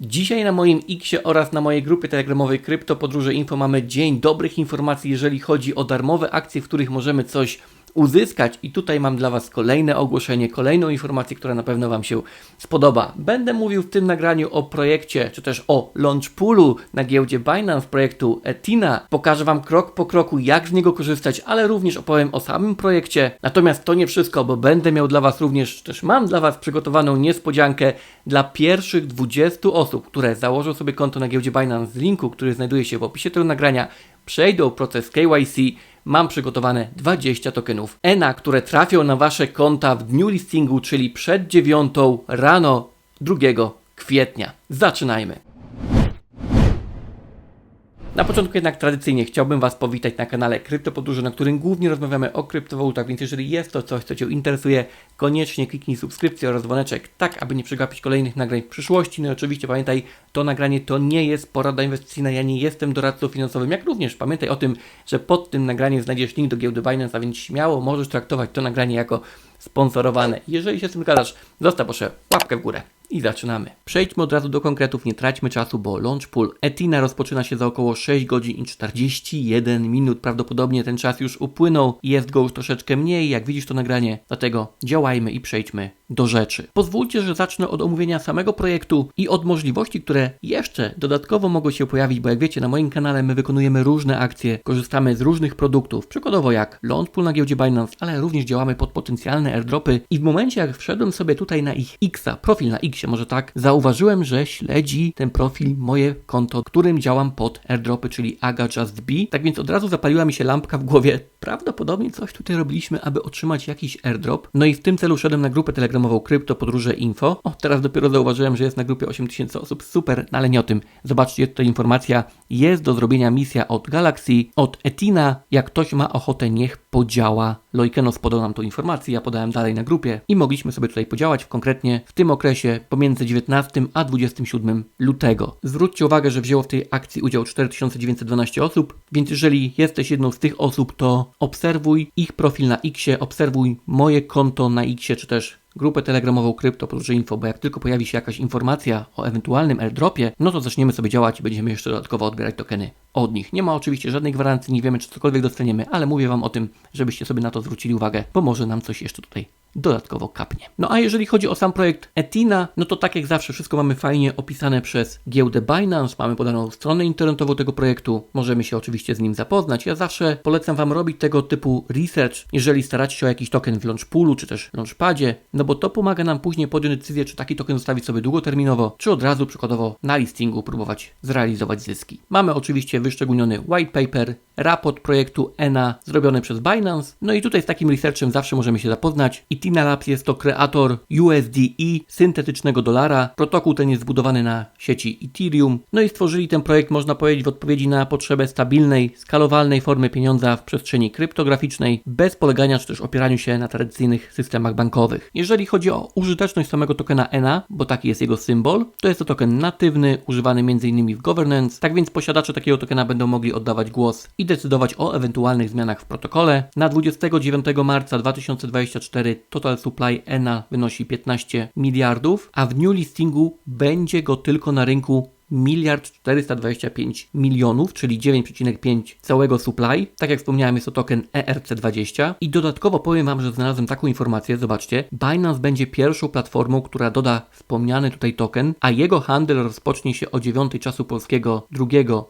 Dzisiaj na moim Xie oraz na mojej grupie telegramowej Krypto Podróże Info mamy dzień dobrych informacji, jeżeli chodzi o darmowe akcje, w których możemy coś uzyskać. I tutaj mam dla Was kolejne ogłoszenie, kolejną informację, która na pewno Wam się spodoba. Będę mówił w tym nagraniu o projekcie, czy też o launchpoolu na giełdzie Binance projektu Etina. Pokażę Wam krok po kroku, jak z niego korzystać, ale również opowiem o samym projekcie. Natomiast to nie wszystko, bo będę miał dla Was również, czy też mam dla Was przygotowaną niespodziankę dla pierwszych 20 osób, które założą sobie konto na giełdzie Binance z linku, który znajduje się w opisie tego nagrania, przejdą proces KYC, mam przygotowane 20 tokenów ENA, które trafią na Wasze konta w dniu listingu, czyli przed 9 rano 2 kwietnia. Zaczynajmy. Na początku jednak tradycyjnie chciałbym Was powitać na kanale Kryptopodróże, na którym głównie rozmawiamy o kryptowalutach, więc jeżeli jest to coś, co Cię interesuje, koniecznie kliknij subskrypcję oraz dzwoneczek, tak aby nie przegapić kolejnych nagrań w przyszłości. No i oczywiście pamiętaj, to nagranie to nie jest porada inwestycyjna, ja nie jestem doradcą finansowym, jak również pamiętaj o tym, że pod tym nagraniem znajdziesz link do giełdy Binance, a więc śmiało możesz traktować to nagranie jako sponsorowane. Jeżeli się z tym zgadzasz, zostaw proszę łapkę w górę. I zaczynamy. Przejdźmy od razu do konkretów, nie traćmy czasu, bo launch pool Etina rozpoczyna się za około 6 godzin i 41 minut. Prawdopodobnie ten czas już upłynął i jest go już troszeczkę mniej, jak widzisz to nagranie. Dlatego działajmy i przejdźmy do rzeczy. Pozwólcie, że zacznę od omówienia samego projektu i od możliwości, które jeszcze dodatkowo mogą się pojawić, bo jak wiecie, na moim kanale my wykonujemy różne akcje, korzystamy z różnych produktów, przykładowo jak launch pool na giełdzie Binance, ale również działamy pod potencjalne airdropy i w momencie jak wszedłem sobie tutaj na ich Xa, profil na X, może tak, zauważyłem, że śledzi ten profil moje konto, którym działam pod airdropy, czyli Aga Just Be. Tak więc od razu zapaliła mi się lampka w głowie. Prawdopodobnie coś tutaj robiliśmy, aby otrzymać jakiś airdrop. No i w tym celu szedłem na grupę telegramową Krypto Podróże Info. O, teraz dopiero zauważyłem, że jest na grupie 8000 osób. Super, no ale nie o tym. Zobaczcie, tutaj informacja. Jest do zrobienia misja od Galaxy, od Etina. Jak ktoś ma ochotę, niech podziała. Loikenos podał nam tą informację, ja podałem dalej na grupie i mogliśmy sobie tutaj podziałać konkretnie w tym okresie pomiędzy 19 a 27 lutego. Zwróćcie uwagę, że wzięło w tej akcji udział 4912 osób, więc jeżeli jesteś jedną z tych osób, to obserwuj ich profil na Xie, obserwuj moje konto na Xie, czy też grupę telegramową Krypto Podróże Info, bo jak tylko pojawi się jakaś informacja o ewentualnym airdropie, no to zaczniemy sobie działać i będziemy jeszcze dodatkowo odbierać tokeny od nich. Nie ma oczywiście żadnej gwarancji, nie wiemy czy cokolwiek dostaniemy, ale mówię Wam o tym, żebyście sobie na to zwrócili uwagę, bo może nam coś jeszcze tutaj dodatkowo kapnie. No a jeżeli chodzi o sam projekt Etina, no to tak jak zawsze wszystko mamy fajnie opisane przez giełdę Binance, mamy podaną stronę internetową tego projektu, możemy się oczywiście z nim zapoznać. Ja zawsze polecam Wam robić tego typu research, jeżeli staracie się o jakiś token w launchpoolu czy też launchpadzie, no bo to pomaga nam później podjąć decyzję, czy taki token zostawić sobie długoterminowo, czy od razu przykładowo na listingu próbować zrealizować zyski. Mamy oczywiście wyszczególniony white paper, raport projektu ENA zrobiony przez Binance, no i tutaj z takim researchem zawsze możemy się zapoznać i Tina Labs jest to kreator USDE, syntetycznego dolara. Protokół ten jest zbudowany na sieci Ethereum. No i stworzyli ten projekt, można powiedzieć, w odpowiedzi na potrzebę stabilnej, skalowalnej formy pieniądza w przestrzeni kryptograficznej, bez polegania czy też opieraniu się na tradycyjnych systemach bankowych. Jeżeli chodzi o użyteczność samego tokena ENA, bo taki jest jego symbol, to jest to token natywny, używany m.in. w governance, tak więc posiadacze takiego tokena będą mogli oddawać głos i decydować o ewentualnych zmianach w protokole. Na 29 marca 2024 total supply ENA wynosi 15 miliardów, a w dniu listingu będzie go tylko na rynku miliard 425 milionów, czyli 9,5 całego supply. Tak jak wspomniałem, jest to token ERC20. I dodatkowo powiem Wam, że znalazłem taką informację, zobaczcie, Binance będzie pierwszą platformą, która doda wspomniany tutaj token, a jego handel rozpocznie się o 9 czasu polskiego 2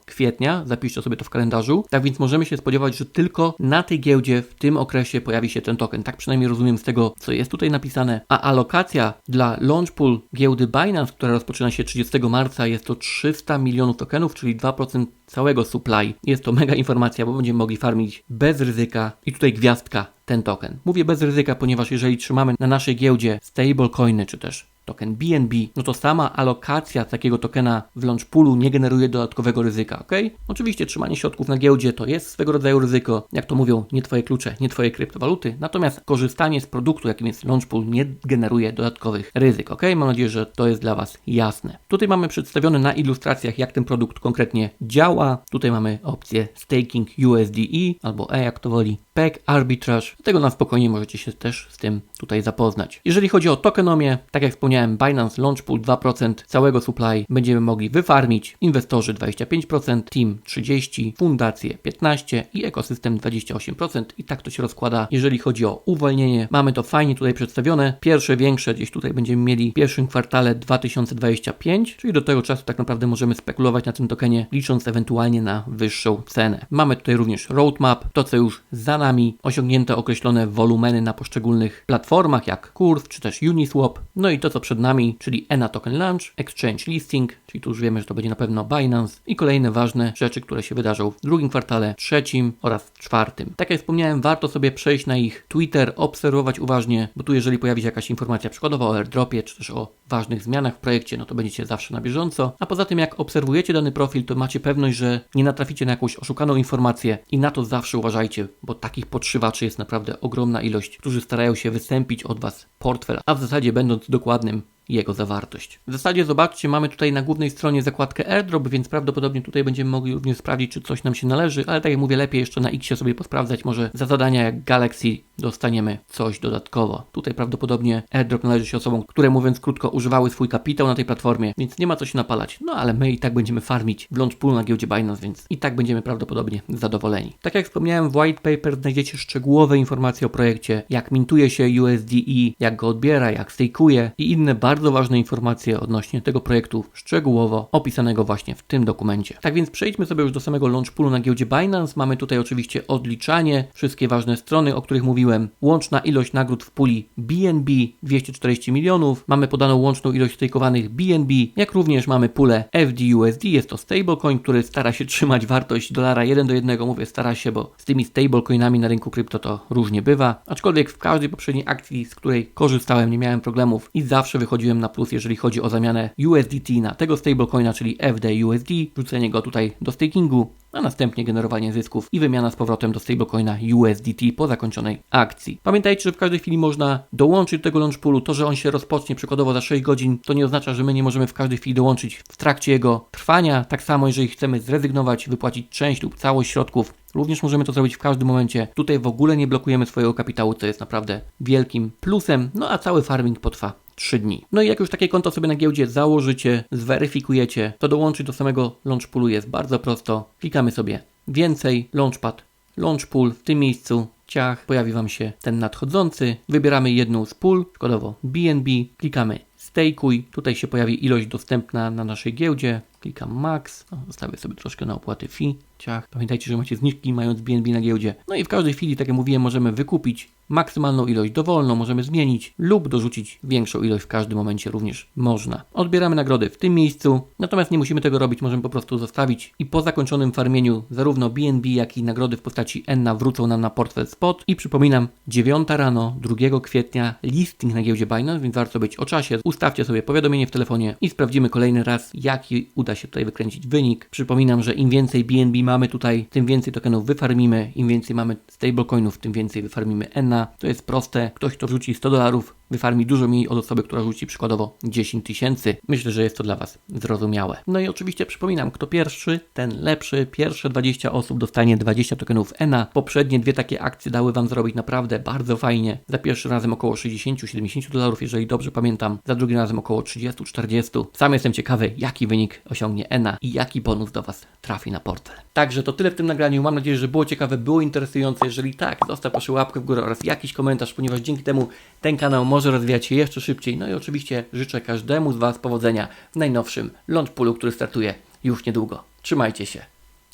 kwietnia, zapiszcie sobie to w kalendarzu. Tak więc możemy się spodziewać, że tylko na tej giełdzie w tym okresie pojawi się ten token. Tak przynajmniej rozumiem z tego, co jest tutaj napisane. A alokacja dla launch pool giełdy Binance, która rozpoczyna się 30 marca, jest to 300 milionów tokenów, czyli 2% całego supply. Jest to mega informacja, bo będziemy mogli farmić bez ryzyka i tutaj gwiazdka ten token. Mówię bez ryzyka, ponieważ jeżeli trzymamy na naszej giełdzie stablecoiny czy też token BNB, no to sama alokacja takiego tokena w launch poolu nie generuje dodatkowego ryzyka, ok? Oczywiście trzymanie środków na giełdzie to jest swego rodzaju ryzyko, jak to mówią, nie Twoje klucze, nie Twoje kryptowaluty, natomiast korzystanie z produktu, jakim jest launch pool, nie generuje dodatkowych ryzyk, ok? Mam nadzieję, że to jest dla Was jasne. Tutaj mamy przedstawione na ilustracjach, jak ten produkt konkretnie działa. Tutaj mamy opcję staking USDE albo E, jak to woli, Spec Arbitrage. Dlatego na spokojnie możecie się też z tym tutaj zapoznać. Jeżeli chodzi o tokenomię, tak jak wspomniałem, Binance Launch Pool 2% całego supply będziemy mogli wyfarmić, inwestorzy 25%, team 30%, fundacje 15% i ekosystem 28% i tak to się rozkłada. Jeżeli chodzi o uwolnienie, mamy to fajnie tutaj przedstawione. Pierwsze większe gdzieś tutaj będziemy mieli w pierwszym kwartale 2025, czyli do tego czasu tak naprawdę możemy spekulować na tym tokenie, licząc ewentualnie na wyższą cenę. Mamy tutaj również roadmap, to co już za nami, osiągnięte określone wolumeny na poszczególnych platformach jak Curve czy też Uniswap, no i to co przed nami, czyli ENA Token Launch, Exchange Listing, czyli tu już wiemy, że to będzie na pewno Binance i kolejne ważne rzeczy, które się wydarzą w drugim kwartale, trzecim oraz czwartym. Tak jak wspomniałem, warto sobie przejść na ich Twitter, obserwować uważnie, bo tu jeżeli pojawi się jakaś informacja przykładowo o airdropie, czy też o ważnych zmianach w projekcie, no to będziecie zawsze na bieżąco. A poza tym jak obserwujecie dany profil, to macie pewność, że nie natraficie na jakąś oszukaną informację i na to zawsze uważajcie, bo takich podszywaczy jest naprawdę ogromna ilość, którzy starają się wystąpić od Was portfel, a w zasadzie będąc dokładnym, jego zawartość. W zasadzie zobaczcie, mamy tutaj na głównej stronie zakładkę airdrop, więc prawdopodobnie tutaj będziemy mogli również sprawdzić, czy coś nam się należy, ale tak jak mówię, lepiej jeszcze na X sobie posprawdzać, może za zadania jak Galaxy dostaniemy coś dodatkowo. Tutaj prawdopodobnie airdrop należy się osobom, które mówiąc krótko używały swój kapitał na tej platformie, więc nie ma co się napalać. No ale my i tak będziemy farmić w launch pool na giełdzie Binance, więc i tak będziemy prawdopodobnie zadowoleni. Tak jak wspomniałem, w white paper znajdziecie szczegółowe informacje o projekcie, jak mintuje się USDE, jak go odbiera, jak stake'uje i inne bardzo ważne informacje odnośnie tego projektu szczegółowo opisanego właśnie w tym dokumencie. Tak więc przejdźmy sobie już do samego launch poolu na giełdzie Binance. Mamy tutaj oczywiście odliczanie, wszystkie ważne strony, o których mówiłem, łączna ilość nagród w puli BNB 240 milionów, mamy podaną łączną ilość stakeowanych BNB, jak również mamy pulę FDUSD, jest to stablecoin, który stara się trzymać wartość dolara 1 do 1, mówię stara się, bo z tymi stablecoinami na rynku krypto to różnie bywa, aczkolwiek w każdej poprzedniej akcji, z której korzystałem, nie miałem problemów i zawsze wychodziłem na plus, jeżeli chodzi o zamianę USDT na tego stablecoina, czyli FDUSD, wrzucenie go tutaj do stakingu, a następnie generowanie zysków i wymiana z powrotem do stablecoina USDT po zakończonej akcji. Pamiętajcie, że w każdej chwili można dołączyć do tego launch poolu. To, że on się rozpocznie przykładowo za 6 godzin, to nie oznacza, że my nie możemy w każdej chwili dołączyć w trakcie jego trwania. Tak samo, jeżeli chcemy zrezygnować, wypłacić część lub całość środków, Również możemy to zrobić w każdym momencie. Tutaj w ogóle nie blokujemy swojego kapitału, co jest naprawdę wielkim plusem. No a cały farming potrwa 3 dni. No i jak już takie konto sobie na giełdzie założycie, zweryfikujecie, to dołączyć do samego launchpoolu jest bardzo prosto. Klikamy sobie więcej, launchpad, launchpool, w tym miejscu ciach, pojawi Wam się ten nadchodzący. Wybieramy jedną z pól, przykładowo BNB, klikamy stakuj, tutaj się pojawi ilość dostępna na naszej giełdzie, klikam max, o, zostawię sobie troszkę na opłaty fee, ciach. Pamiętajcie, że macie zniżki mając BNB na giełdzie. No i w każdej chwili, tak jak mówiłem, możemy wykupić maksymalną ilość dowolną, możemy zmienić lub dorzucić większą ilość w każdym momencie również można. Odbieramy nagrody w tym miejscu, natomiast nie musimy tego robić, możemy po prostu zostawić i po zakończonym farmieniu zarówno BNB, jak i nagrody w postaci ENNA wrócą nam na portfel spot i przypominam, 9 rano 2 kwietnia listing na giełdzie Binance, więc warto być o czasie. Ustawcie sobie powiadomienie w telefonie i sprawdzimy kolejny raz, jaki uda się tutaj wykręcić wynik. Przypominam, że im więcej BNB mamy tutaj, tym więcej tokenów wyfarmimy, im więcej mamy stablecoinów, tym więcej wyfarmimy ENNA. To jest proste. Ktoś, kto rzuci 100 dolarów, wyfarmi dużo mniej od osoby, która rzuci przykładowo 10 tysięcy. Myślę, że jest to dla Was zrozumiałe. No i oczywiście przypominam, kto pierwszy, ten lepszy. Pierwsze 20 osób dostanie 20 tokenów ENA. Poprzednie dwie takie akcje dały Wam zrobić naprawdę bardzo fajnie. Za pierwszym razem około 60-70 dolarów, jeżeli dobrze pamiętam. Za drugim razem około 30-40. Sam jestem ciekawy, jaki wynik osiągnie ENA i jaki bonus do Was trafi na portfel. Także to tyle w tym nagraniu. Mam nadzieję, że było ciekawe, było interesujące. Jeżeli tak, zostaw proszę łapkę w górę oraz jakiś komentarz, ponieważ dzięki temu ten kanał może rozwijać się jeszcze szybciej. No i oczywiście życzę każdemu z Was powodzenia w najnowszym launchpoolu, który startuje już niedługo. Trzymajcie się.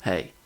Hej!